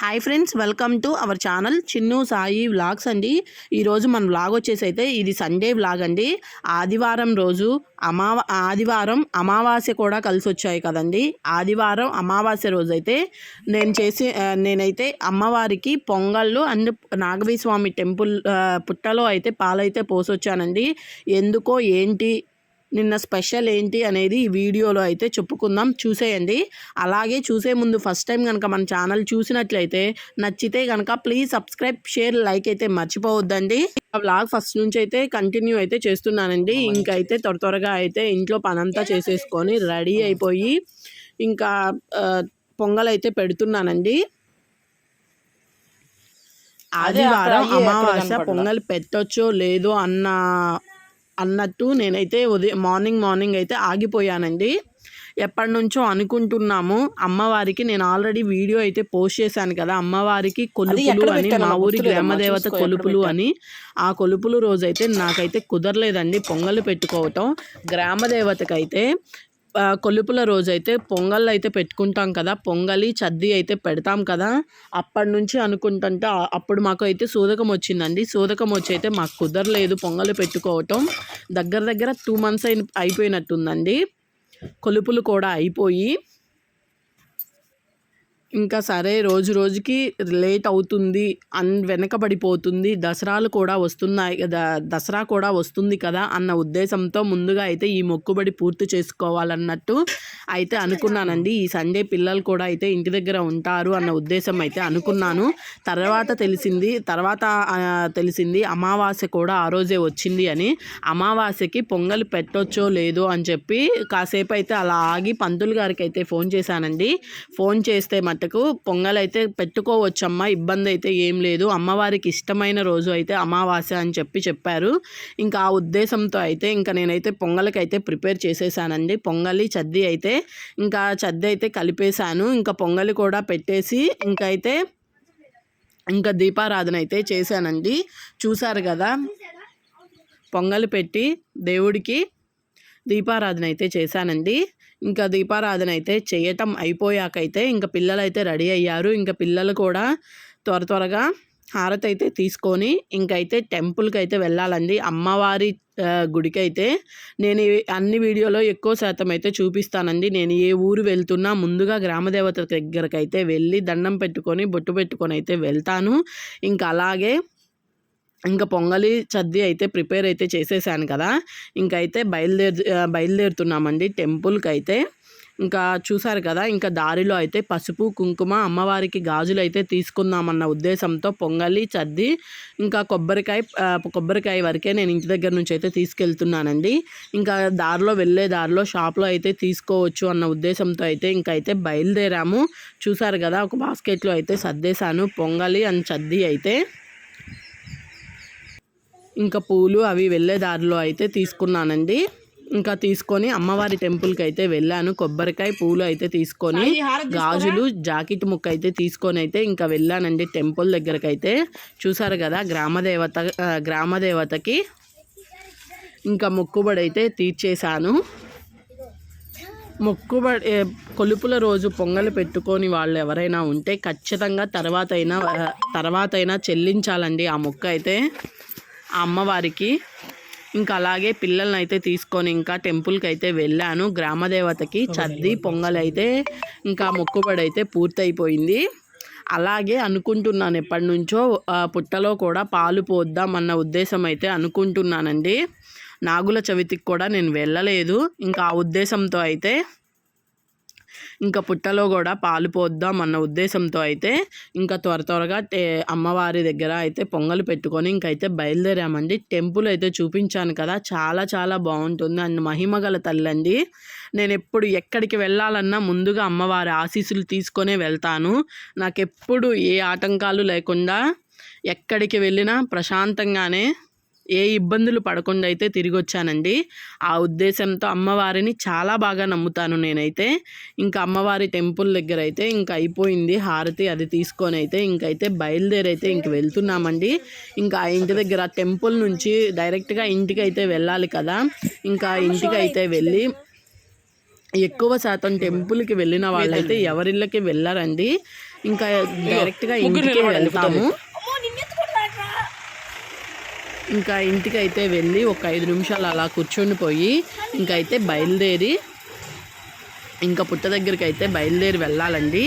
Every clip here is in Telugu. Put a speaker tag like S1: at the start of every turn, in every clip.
S1: Hi friends welcome to our channel Chinnu Sai vlogs అండి ఈరోజు మన వ్లాగ్ వచ్చేసి అయితే ఇది సండే వ్లాగ్ అండి ఆదివారం రోజు అమావ ఆదివారం అమావాస్య కూడా కలిసి వచ్చాయి కదండి ఆదివారం అమావాస్య రోజు అయితే నేను చేసి నేనైతే అమ్మవారికి పొంగళ్ళు అండ్ నాగవీ స్వామి టెంపుల్ పుట్టలో అయితే పాలైతే పోసొచ్చానండి ఎందుకో ఏంటి నిన్న స్పెషల్ ఏంటి అనేది ఈ వీడియోలో అయితే చెప్పుకుందాం. చూసేయండి. అలాగే చూసే ముందు ఫస్ట్ టైం కనుక మన ఛానల్ చూసినట్లయితే నచ్చితే కనుక ప్లీజ్ సబ్స్క్రైబ్ షేర్ లైక్ అయితే మర్చిపోవద్దండి. ఆ వ్లాగ్ ఫస్ట్ నుంచి అయితే కంటిన్యూ అయితే చేస్తున్నానండి. ఇంకైతే త్వర త్వరగా అయితే ఇంట్లో పనంతా చేసేసుకొని రెడీ అయిపోయి ఇంకా ఆ, పొంగల్ అయితే పెడుతున్నానండి ఆదివారం అమావాస్య? పొంగల్ పెట్టొచ్చో లేదో అన్న అన్నట్టు నేనైతే ఉదయం మార్నింగ్ మార్నింగ్ అయితే ఆగిపోయానండి ఎప్పటి నుంచో అనుకుంటున్నాము అమ్మవారికి నేను ఆల్రెడీ వీడియో అయితే పోస్ట్ చేశాను కదా అమ్మవారికి కొలుపులు అని మా ఊరి గ్రామదేవత కొలుపులు. అని ఆ కొలుపులు రోజైతే నాకైతే కుదరలేదండి పొంగల్ పెట్టుకోవటం గ్రామదేవతకైతే కొలుపుల రోజైతే పొంగల్ అయితే పెట్టుకుంటాం కదా పొంగలి చద్ది అయితే పెడతాం కదా. అప్పటి నుంచి అనుకుంటుంటే అప్పుడు మాకు అయితే సూదకం వచ్చిందండి. సూదకం వచ్చి అయితే మాకు కుదరలేదు పొంగలు పెట్టుకోవటం. దగ్గర దగ్గర టూ మంత్స్ అయిన అయిపోయినట్టుందండి. కొలుపులు కూడా అయిపోయి ఇంకా సరే రోజు రోజుకి లేట్ అవుతుంది అన్ వెనకబడిపోతుంది. దసరాలు కూడా వస్తున్నాయి కదా దసరా కూడా వస్తుంది కదా అన్న ఉద్దేశంతో ముందుగా అయితే ఈ మొక్కుబడి పూర్తి చేసుకోవాలన్నట్టు అయితే అనుకున్నానండి. ఈ సండే పిల్లలు కూడా అయితే ఇంటి దగ్గర ఉంటారు అన్న ఉద్దేశం అయితే అనుకున్నాను. తర్వాత తెలిసింది తర్వాత తెలిసింది అమావాస్య కూడా ఆ రోజే వచ్చింది అని. అమావాస్యకి పొంగల్ పెట్టొచ్చో లేదో అని చెప్పి కాసేపు అయితే అలా ఆగి పంతులు గారికి అయితే ఫోన్ చేశానండి. ఫోన్ చేస్తే మటుకు పొంగలైతే పెట్టుకోవచ్చమ్మా ఇబ్బంది అయితే ఏం లేదు. అమ్మవారికి ఇష్టమైన రోజు అయితే అమావాస్య అని చెప్పి చెప్పారు. ఇంకా ఆ ఉద్దేశంతో అయితే ఇంకా నేనైతే పొంగలికి అయితే ప్రిపేర్ చేసేసానండి. పొంగలి చద్ది అయితే ఇంకా చద్ది అయితే కలిపేశాను. ఇంకా పొంగలి కూడా పెట్టేసి ఇంకా అయితే ఇంకా దీపారాధన అయితే చేశానండి. చూశారు కదా? పొంగలి పెట్టి దేవుడికి దీపారాధన అయితే చేశానండి. ఇంకా దీపారాధన అయితే చేయటం అయిపోయాకైతే ఇంకా పిల్లలు అయితే రెడీ అయ్యారు. ఇంకా పిల్లలు కూడా త్వర త్వరగా హారతి అయితే తీసుకొని ఇంకైతే టెంపుల్కి అయితే వెళ్ళాలండి. అమ్మవారి గుడికి అయితే నేను అన్ని వీడియోలో ఎక్కువ శాతం అయితే చూపిస్తానండి. నేను ఏ ఊరు వెళ్తున్నా ముందుగా గ్రామదేవత దగ్గరకు అయితే వెళ్ళి దండం పెట్టుకొని బొట్టు పెట్టుకొని అయితే వెళ్తాను. ఇంకా అలాగే ఇంకా పొంగలి చద్ది అయితే ప్రిపేర్ అయితే చేసేసాను కదా. ఇంకైతే బయలుదేరు బయలుదేరుతున్నామండి టెంపుల్కి అయితే ఇంకా చూసారు కదా ఇంకా దారిలో అయితే పసుపు కుంకుమ అమ్మవారికి గాజులు అయితే తీసుకుందామన్న ఉద్దేశంతో పొంగలి చద్ది ఇంకా కొబ్బరికాయ కొబ్బరికాయ వరకే నేను ఇంటి దగ్గర నుంచి అయితే తీసుకెళ్తున్నానండి. ఇంకా దారిలో వెళ్ళే దారిలో షాప్లో అయితే తీసుకోవచ్చు అన్న ఉద్దేశంతో అయితే ఇంకైతే అయితే బయలుదేరాము. చూసారు కదా ఒక బాస్కెట్లో అయితే సర్దేశాను పొంగలి అండ్ చద్ది అయితే. ఇంకా పూలు అవి వెళ్ళే దారిలో అయితే తీసుకున్నానండి. ఇంకా తీసుకొని అమ్మవారి టెంపుల్కి అయితే వెళ్ళాను. కొబ్బరికాయ పూలు అయితే తీసుకొని గాజులు జాకెట్ ముక్క అయితే తీసుకొని అయితే ఇంకా వెళ్ళానండి టెంపుల్ దగ్గరకు అయితే. చూసారు కదా గ్రామదేవత గ్రామదేవతకి ఇంకా మొక్కుబడి అయితే తీర్చేశాను. మొక్కుబడి కొలుపుల రోజు పొంగలు పెట్టుకొని వాళ్ళు ఎవరైనా ఉంటే ఖచ్చితంగా తర్వాత అయినా తర్వాత అయినా చెల్లించాలండి ఆ మొక్క అయితే. అమ్మవారికి. ఇంకా అలాగే పిల్లల్ని అయితే తీసుకొని ఇంకా టెంపుల్కి అయితే వెళ్ళాను. గ్రామదేవతకి చద్ది పొంగలైతే ఇంకా మొక్కుబడి అయితే పూర్తయిపోయింది. అలాగే అనుకుంటున్నాను ఎప్పటి నుంచో పుట్టలో కూడా పాలు పోద్దాం అన్న ఉద్దేశం అయితే అనుకుంటున్నానండి. నాగుల చవితికి కూడా నేను వెళ్ళలేదు. ఇంకా ఆ ఉద్దేశంతో అయితే ఇంకా పుట్టలో కూడా పాలు పోద్దాం అన్న ఉద్దేశంతో అయితే ఇంకా త్వర త్వరగా టే అమ్మవారి దగ్గర అయితే పొంగలు పెట్టుకొని ఇంకైతే బయలుదేరామండి. టెంపుల్ అయితే చూపించాను కదా చాలా చాలా బాగుంటుంది. అండ్ మహిమ గల తల్లండి. నేను ఎప్పుడు ఎక్కడికి వెళ్ళాలన్నా ముందుగా అమ్మవారి ఆశీస్సులు తీసుకొనే వెళ్తాను. నాకు ఎప్పుడు ఏ ఆటంకాలు లేకుండా ఎక్కడికి వెళ్ళినా ప్రశాంతంగానే ఏ ఇబ్బందులు పడకుండా అయితే తిరిగి వచ్చానండి ఆ ఉద్దేశంతో అమ్మవారిని చాలా బాగా నమ్ముతాను నేనైతే. ఇంకా అమ్మవారి టెంపుల్ దగ్గర అయితే ఇంకా అయిపోయింది. హారతి అది తీసుకొని అయితే ఇంకైతే బయలుదేరైతే ఇంక వెళ్తున్నామండి. ఇంకా ఆ ఇంటి దగ్గర టెంపుల్ నుంచి డైరెక్ట్గా ఇంటికి అయితే వెళ్ళాలి కదా. ఇంకా ఇంటికి అయితే వెళ్ళి ఎక్కువ శాతం టెంపుల్కి వెళ్ళిన వాళ్ళైతే ఎవరిళ్ళకి వెళ్ళారండి. ఇంకా డైరెక్ట్గా ఇంటికి వెళ్తాము. ఇంకా ఇంటికి అయితే వెళ్ళి ఒక ఐదు నిమిషాలు అలా కూర్చొని పోయి ఇంకా అయితే బయలుదేరి ఇంకా పుట్ట దగ్గరికి అయితే బయలుదేరి వెళ్ళాలండి.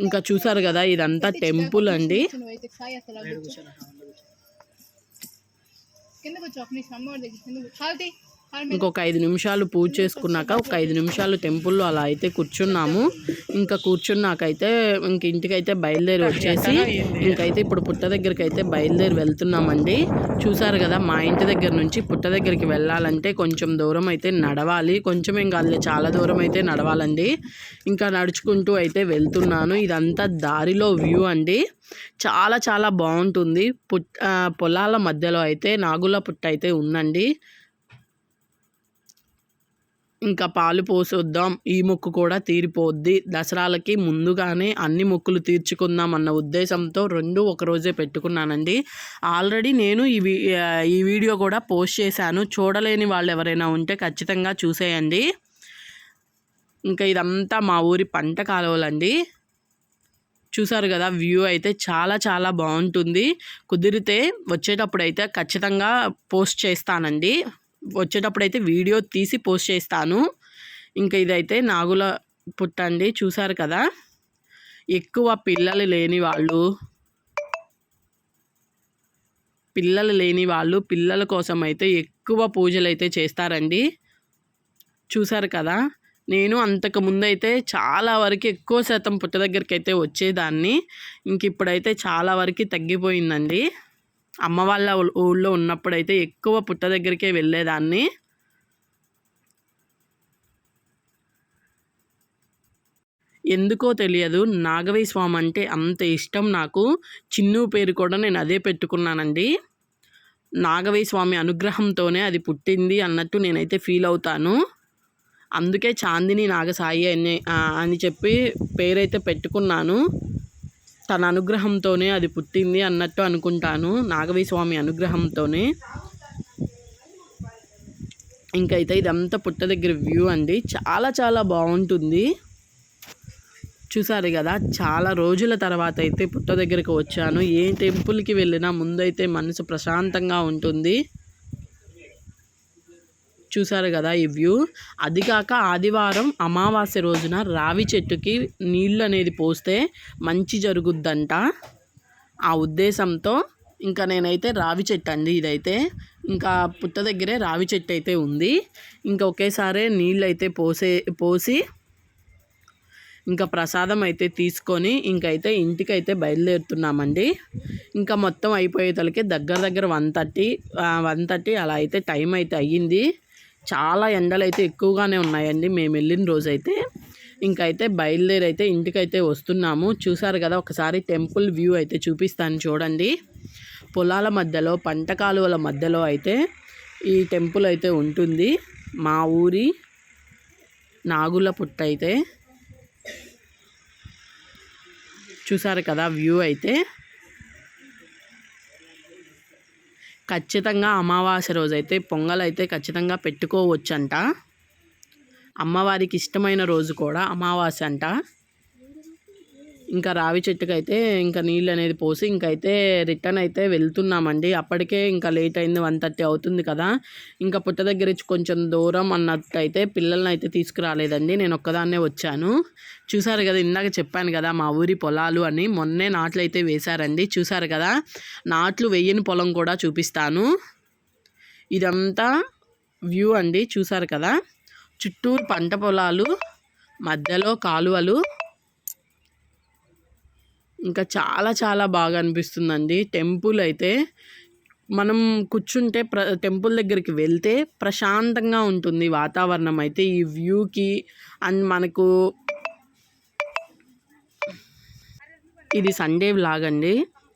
S1: ఇంకా చూసారు కదా ఇదంతా టెంపుల్ అండి.
S2: కింద
S1: ఇంకొక ఐదు నిమిషాలు పూజ చేసుకున్నాక ఒక ఐదు నిమిషాలు టెంపుల్లో అలా అయితే కూర్చున్నాము. ఇంకా కూర్చున్నాకైతే ఇంక ఇంటికైతే బయలుదేరి వచ్చేసి ఇంకైతే ఇప్పుడు పుట్ట దగ్గరికి అయితే బయలుదేరి వెళ్తున్నామండి. చూసారు కదా మా ఇంటి దగ్గర నుంచి పుట్ట దగ్గరికి వెళ్ళాలంటే కొంచెం దూరం అయితే నడవాలి. కొంచెం ఏం కాదులే చాలా దూరం అయితే నడవాలండి. ఇంకా నడుచుకుంటూ అయితే వెళ్తున్నాను. ఇదంతా దారిలో వ్యూ అండి. చాలా చాలా బాగుంటుంది. పుట్ పొలాల మధ్యలో అయితే నాగుల పుట్ట అయితే ఉందండి. ఇంకా పాలు పోసొద్దాం. ఈ మొక్కు కూడా తీరిపోద్ది. దసరాలకి ముందుగానే అన్ని మొక్కులు తీర్చుకుందాం అన్న ఉద్దేశంతో రెండు ఒకరోజే పెట్టుకున్నానండి. ఆల్రెడీ నేను ఈ వీ- ఈ వీడియో కూడా పోస్ట్ చేశాను. చూడలేని వాళ్ళు ఎవరైనా ఉంటే ఖచ్చితంగా చూసేయండి. ఇంకా ఇదంతా మా ఊరి పంట కాలువలండి. చూసారు కదా వ్యూ అయితే చాలా చాలా బాగుంటుంది. కుదిరితే వచ్చేటప్పుడు అయితే ఖచ్చితంగా పోస్ట్ చేస్తానండి. వచ్చేటప్పుడు అయితే వీడియో తీసి పోస్ట్ చేస్తాను. ఇంకా ఇదైతే నాగుల పుట్టండి చూసారు కదా? ఎక్కువ పిల్లలు లేని వాళ్ళు. పిల్లలు లేని వాళ్ళు పిల్లల కోసం అయితే ఎక్కువ పూజలు అయితే చేస్తారండి. చూసారు కదా? నేను అంతకు ముందు అయితే చాలా వరకు ఎక్కువ శాతం పుట్ట దగ్గరికి అయితే వచ్చేదాన్ని. ఇంక ఇప్పుడైతే చాలా వరకు తగ్గిపోయిందండి. అమ్మ వాళ్ళ ఊళ్ళో ఉన్నప్పుడైతే ఎక్కువ పుట్ట దగ్గరికే వెళ్ళేదాన్ని. ఎందుకో తెలియదు. నాగవై స్వామి అంటే అంత ఇష్టం నాకు. చిన్ను పేరు కూడా నేను అదే పెట్టుకున్నానండి. నాగవై స్వామి అనుగ్రహంతోనే అది పుట్టింది అన్నట్టు నేనైతే ఫీల్ అవుతాను. అందుకే చాందిని నాగసాయి అని అని చెప్పి పేరైతే పెట్టుకున్నాను. తన అనుగ్రహంతోనే అది పుట్టింది అన్నట్టు అనుకుంటాను. నాగవీ స్వామి అనుగ్రహంతోనే. ఇంకైతే ఇదంతా పుట్ట దగ్గర వ్యూ అండి. చాలా చాలా బాగుంటుంది. చూసారు కదా చాలా రోజుల తర్వాత అయితే పుట్ట దగ్గరకు వచ్చాను. ఏ టెంపుల్కి వెళ్ళినా ముందైతే మనసు ప్రశాంతంగా ఉంటుంది. చూసారు కదా ఈ వ్యూ. అది కాక ఆదివారం అమావాస్య రోజున రావి చెట్టుకి నీళ్ళు అనేది పోస్తే మంచి జరుగుద్దంట. ఆ ఉద్దేశంతో ఇంకా నేనైతే రావి చెట్టు అండి ఇదైతే. ఇంకా పుట్ట దగ్గరే రావి చెట్టు అయితే ఉంది. ఇంకా ఒకేసారి నీళ్ళు అయితే పోసే పోసి ఇంకా ప్రసాదం అయితే తీసుకొని ఇంకైతే ఇంటికైతే బయలుదేరుతున్నామండి. ఇంకా మొత్తం అయిపోయేతలకి దగ్గర దగ్గర వన్ థర్టీ వన్ థర్టీ అలా అయితే టైం అయితే అయ్యింది. చాలా ఎండలు అయితే ఎక్కువగానే ఉన్నాయండి. మేము వెళ్ళిన రోజైతే ఇంకైతే బయలుదేరి అయితే ఇంటికైతే వస్తున్నాము. చూసారు కదా ఒకసారి టెంపుల్ వ్యూ అయితే చూపిస్తాను చూడండి. పొలాల మధ్యలో పంట కాలువల మధ్యలో అయితే ఈ టెంపుల్ అయితే ఉంటుంది. మా ఊరి నాగుల పుట్ట అయితే చూసారు కదా వ్యూ అయితే. ఖచ్చితంగా అమావాస్య రోజైతే పొంగల్ అయితే ఖచ్చితంగా పెట్టుకోవచ్చంట. అమ్మవారికి ఇష్టమైన రోజు కూడా అమావాస్య అంట. ఇంకా రావి చెట్టుకు అయితే ఇంకా నీళ్ళు అనేది పోసి ఇంకైతే రిటర్న్ అయితే వెళ్తున్నామండి. అప్పటికే ఇంకా లేట్ అయింది వన్ థర్టీ అవుతుంది కదా. ఇంకా పుట్ట దగ్గర కొంచెం దూరం అన్నట్టయితే పిల్లల్ని అయితే తీసుకురాలేదండి. నేను ఒక్కదాన్నే వచ్చాను. చూసారు కదా ఇందాక చెప్పాను కదా మా ఊరి పొలాలు అని. మొన్నే నాట్లు అయితే వేశారండి. చూసారు కదా నాట్లు వేయని పొలం కూడా చూపిస్తాను. ఇదంతా వ్యూ అండి. చూసారు కదా చుట్టూరు పంట పొలాలు మధ్యలో కాలువలు ఇంకా చాలా చాలా బాగా అనిపిస్తుందండి. టెంపుల్ అయితే మనం కూర్చుంటే ప్ర టెంపుల్ దగ్గరికి వెళ్తే ప్రశాంతంగా ఉంటుంది వాతావరణం అయితే. ఈ వ్యూకి అండ్ మనకు ఇది సండే వ్లాగ్ అండి.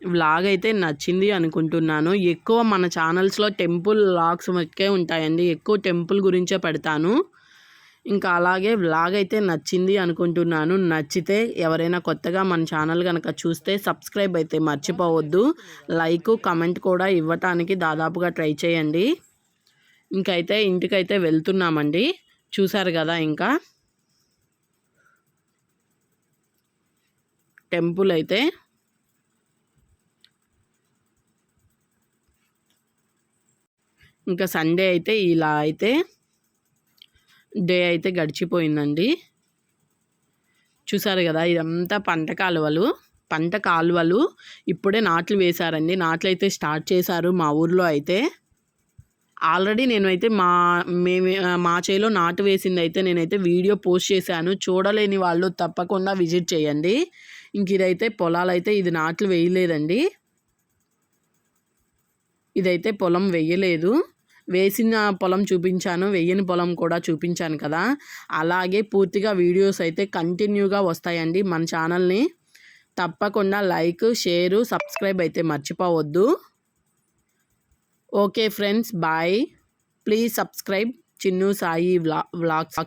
S1: వ్లాగ్ అయితే నచ్చింది అనుకుంటున్నాను. ఎక్కువ మన ఛానల్స్లో టెంపుల్ వ్లాగ్స్ మట్టుకే ఉంటాయండి. ఎక్కువ టెంపుల్ గురించే పెడతాను. ఇంకా అలాగే వ్లాగ్ అయితే నచ్చింది అనుకుంటున్నాను. నచ్చితే ఎవరైనా కొత్తగా మన ఛానల్ కనుక చూస్తే సబ్స్క్రైబ్ అయితే మర్చిపోవద్దు. లైక్ కమెంట్ కూడా ఇవ్వటానికి దాదాపుగా ట్రై చేయండి. ఇంకైతే ఇంటికైతే వెళ్తున్నామండి. చూశారు కదా ఇంకా? టెంపుల్ అయితే. ఇంకా సండే అయితే ఇలా అయితే డే అయితే గడిచిపోయిందండి. చూసారు కదా ఇదంతా పంట కాలువలు పంట కాలువలు ఇప్పుడే నాట్లు వేశారండి. నాట్లు అయితే స్టార్ట్ చేశారు మా ఊర్లో అయితే. ఆల్రెడీ నేనైతే మా మేమే మా చేలో నాటు వేసింది అయితే నేనైతే వీడియో పోస్ట్ చేశాను. చూడలేని వాళ్ళు తప్పకుండా విజిట్ చేయండి. ఇంక ఇదైతే పొలాలైతే ఇది నాట్లు వేయలేదండి. ఇదైతే పొలం వేయలేదు. వేసిన పొలం చూపించాను వేయని పొలం కూడా చూపించాను కదా. అలాగే పూర్తిగా వీడియోస్ అయితే కంటిన్యూగా వస్తాయండి మన ఛానల్ని. తప్పకుండా లైక్ షేరు సబ్స్క్రైబ్ అయితే మర్చిపోవద్దు. Okay friends bye. Please subscribe Chinnu Sai వ్లా vlogs.